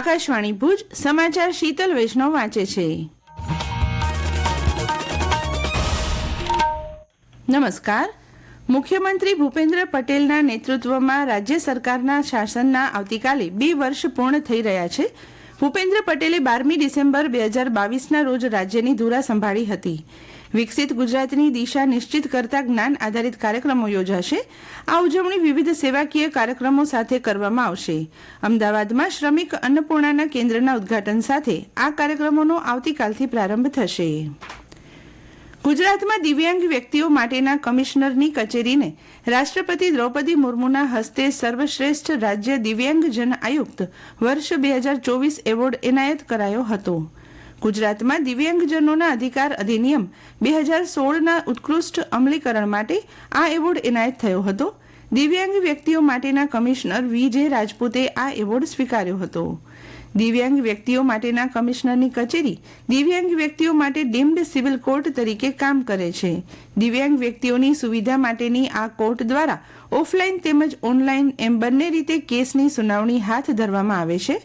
આકાશવાણી ભુજ સમાચાર શીતલ વૈષ્ણવ વાંચે છે. નમસ્કાર. મુખ્યમંત્રી ભૂપેન્દ્ર પટેલના નેતૃત્વમાં રાજ્ય સરકારના શાસનના આવતીકાલે બે વર્ષ પૂર્ણ થઈ રહ્યા છે. ભૂપેન્દ્ર પટેલે બારમી ડિસેમ્બર બે હજાર બાવીસના રોજ રાજ્યની ધુરા સંભાળી હતી. વિકસિત ગુજરાતની દિશા નિશ્ચિત કરતા જ્ઞાન આધારિત કાર્યક્રમો યોજાશે. આ ઉજવણી વિવિધ સેવાકીય કાર્યક્રમો સાથે કરવામાં આવશે. અમદાવાદમાં શ્રમિક અન્નપૂર્ણાના કેન્દ્રના ઉદ્ઘાટન સાથે આ કાર્યક્રમોનો આવતીકાલથી પ્રારંભ થશે. ગુજરાતમાં દિવ્યાંગ વ્યક્તિઓ માટેના કમિશનરની કચેરીને રાષ્ટ્રપતિ દ્રૌપદી મુર્મુના હસ્તે સર્વશ્રેષ્ઠ રાજ્ય દિવ્યાંગજન આયુક્ત વર્ષ બે હજાર ચોવીસ એવોર્ડ એનાયત કરાયો હતો. ગુજરાતમાં દિવ્યાંગજનોના અધિકાર અધિનિયમ બે હજાર સોળના ઉત્કૃષ્ટ અમલીકરણ માટે આ એવોર્ડ એનાયત થયો હતો. દિવ્યાંગ વ્યક્તિઓ માટેના કમિશનર વી જે રાજપૂતે આ એવોર્ડ સ્વીકાર્યો હતો. દિવ્યાંગ વ્યક્તિઓ માટેના કમિશનરની કચેરી દિવ્યાંગ વ્યક્તિઓ માટે ડીમ્ડ સિવિલ કોર્ટ તરીકે કામ કરે છે. દિવ્યાંગ વ્યક્તિઓની સુવિધા માટેની આ કોર્ટ દ્વારા ઓફલાઈન તેમજ ઓનલાઈન એમ બંને રીતે કેસની સુનાવણી હાથ ધરવામાં આવે છે.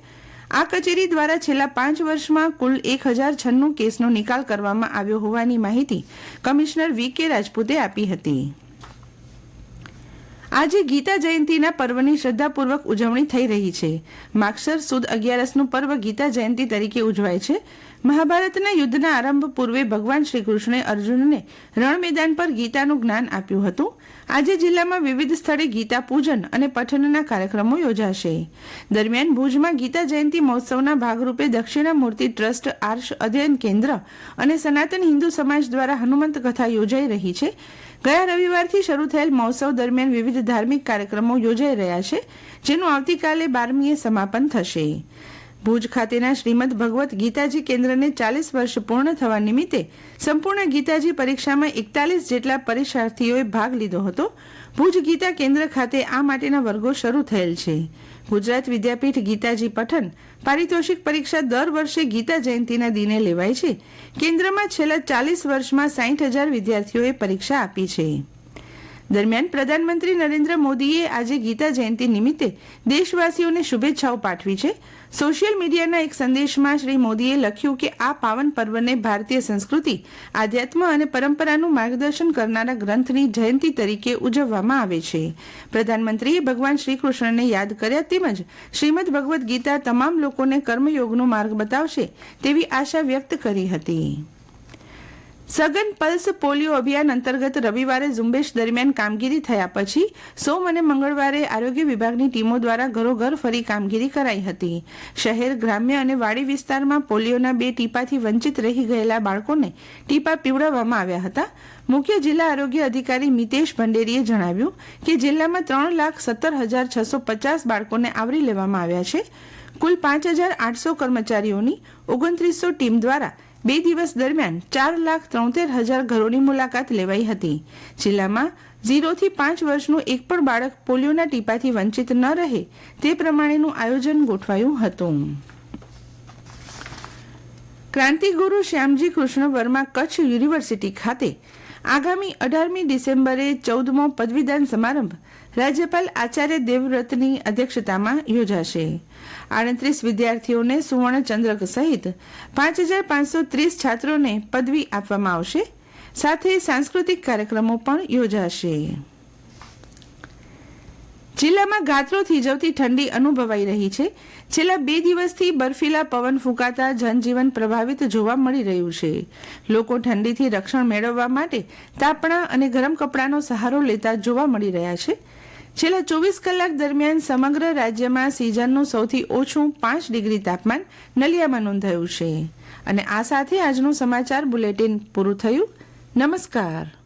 આ કચેરી દ્વારા છેલ્લા પાંચ વર્ષમાં કુલ એક કેસનો નિકાલ કરવામાં આવ્યો હોવાની માહિતી કમિશનર વી કે રાજપૂતે આપી હતી. આજે ગીતા જયંતિના પર્વની શ્રદ્ધાપૂર્વક ઉજવણી થઈ રહી છે. માક્ષર સુદ અગિયારસનું પર્વ ગીતા જયંતિ તરીકે ઉજવાય છે. મહાભારતના યુદ્ધના આરંભ પૂર્વે ભગવાન શ્રી કૃષ્ણે અર્જુનને રણ મેદાન પર ગીતાનું જ્ઞાન આપ્યું હતું. આજે જિલ્લામાં વિવિધ સ્થળે ગીતા પૂજન અને પઠનના કાર્યક્રમો યોજાશે. દરમિયાન ભુજમાં ગીતા જયંતિ મહોત્સવના ભાગરૂપે દક્ષિણામૂર્તિ ટ્રસ્ટ આર્ષ અધ્યયન કેન્દ્ર અને સનાતન હિન્દુ સમાજ દ્વારા હનુમંત કથા યોજાઈ રહી છે. ગયા રવિવારથી શરૂ થયેલ મહોત્સવ દરમિયાન વિવિધ ધાર્મિક કાર્યક્રમો યોજાઈ રહ્યા છે, જેનું આવતીકાલે બારમીએ સમાપન થશે. ભુજ ખાતેના શ્રીમદ ભગવત ગીતાજી કેન્દ્રને ચાલીસ વર્ષ પૂર્ણ થવા નિમિત્તે સંપૂર્ણ ગીતાજી પરીક્ષામાં એકતાલીસ જેટલા પરીક્ષાર્થીઓએ ભાગ લીધો હતો. ભુજ ગીતા કેન્દ્ર ખાતે આ માટેના વર્ગો શરૂ થયેલ છે. ગુજરાત વિદ્યાપીઠ ગીતાજી પઠન પારિતોષિક પરીક્ષા દર વર્ષે ગીતા જયંતિના દિને લેવાય છે. કેન્દ્રમાં છેલ્લા ચાલીસ વર્ષમાં સાઠ હજાર વિદ્યાર્થીઓએ પરીક્ષા આપી છે. દરમિયાન પ્રધાનમંત્રી નરેન્દ્ર મોદીએ આજે ગીતા જયંતિ નિમિત્તે દેશવાસીઓને શુભેચ્છાઓ પાઠવી છે. સોશિયલ મીડિયાના એક સંદેશમાં શ્રી મોદીએ લખ્યું કે આ પાવન પર્વને ભારતીય સંસ્કૃતિ, આધ્યાત્મ અને પરંપરાનું માર્ગદર્શન કરનારા ગ્રંથની જયંતિ તરીકે ઉજવવામાં આવે છે. પ્રધાનમંત્રીએ ભગવાન શ્રી કૃષ્ણને યાદ કર્યા તેમજ શ્રીમદ ભગવદ્ ગીતા તમામ લોકોને કર્મયોગનો માર્ગ બતાવશે તેવી આશા વ્યક્ત કરી હતી. સઘન પલ્સ પોલિયો અભિયાન અંતર્ગત રવિવારે ઝુંબેશ દરમિયાન કામગીરી થયા પછી સોમ અને મંગળવારે આરોગ્ય વિભાગની ટીમો દ્વારા ઘરોઘર ફરી કામગીરી કરાઈ હતી. શહેર, ગ્રામ્ય અને વાડી વિસ્તારમાં પોલિયોના બે ટીપાથી વંચિત રહી ગયેલા બાળકોને ટીપા પીવડાવવામાં આવ્યા હતા. મુખ્ય જિલ્લા આરોગ્ય અધિકારી મિતેશ ભંડેરીએ જણાવ્યું કે જિલ્લામાં ત્રણ લાખ સત્તર હજાર છસો પચાસ બાળકોને આવરી લેવામાં આવ્યા છે. કુલ પાંચ હજાર આઠસો કર્મચારીઓની ઓગણત્રીસો ટીમ દ્વારા બે દિવસ દરમિયાન ચાર લાખ ત્રોતેર હજાર ઘરોની મુલાકાત લેવાઈ હતી. જિલ્લામાં ઝીરોથી પાંચ વર્ષનું એક પણ બાળક પોલિયોના ટીપાથી વંચિત ન રહે તે પ્રમાણેનું આયોજન ગોઠવાયું હતું. ક્રાંતિગુરુ શ્યામજી કૃષ્ણ વર્મા કચ્છ યુનિવર્સિટી ખાતે આગામી અઢારમી ડિસેમ્બરે ચૌદમો પદવીદાન સમારંભ રાજ્યપાલ આચાર્ય દેવવ્રતની અધ્યક્ષતામાં યોજાશે. આડત્રીસ વિદ્યાર્થીઓને સુવર્ણ ચંદ્રક સહિત પાંચ હજાર પાંચસો ત્રીસ છાત્રોને પદવી આપવામાં આવશે. સાથે સાંસ્કૃતિક કાર્યક્રમો પણ યોજાશે. જિલ્લામાં ગાત્રો થીજવતી ઠંડી અનુભવાઈ રહી છે. છેલ્લા બે દિવસથી બર્ફીલા પવન ફૂંકાતા જનજીવન પ્રભાવિત જોવા મળી રહ્યું છે. લોકો ઠંડીથી રક્ષણ મેળવવા માટે તાપણા અને ગરમ કપડાનો સહારો લેતા જોવા મળી રહ્યા છે. છેલ્લા ચોવીસ કલાક દરમિયાન સમગ્ર રાજ્યમાં સિઝનનું સૌથી ઓછું પાંચ ડિગ્રી તાપમાન નલિયામાં નોંધાયું છે. અને આ સાથે આજનું સમાચાર બુલેટિન પૂરું થયું. નમસ્કાર.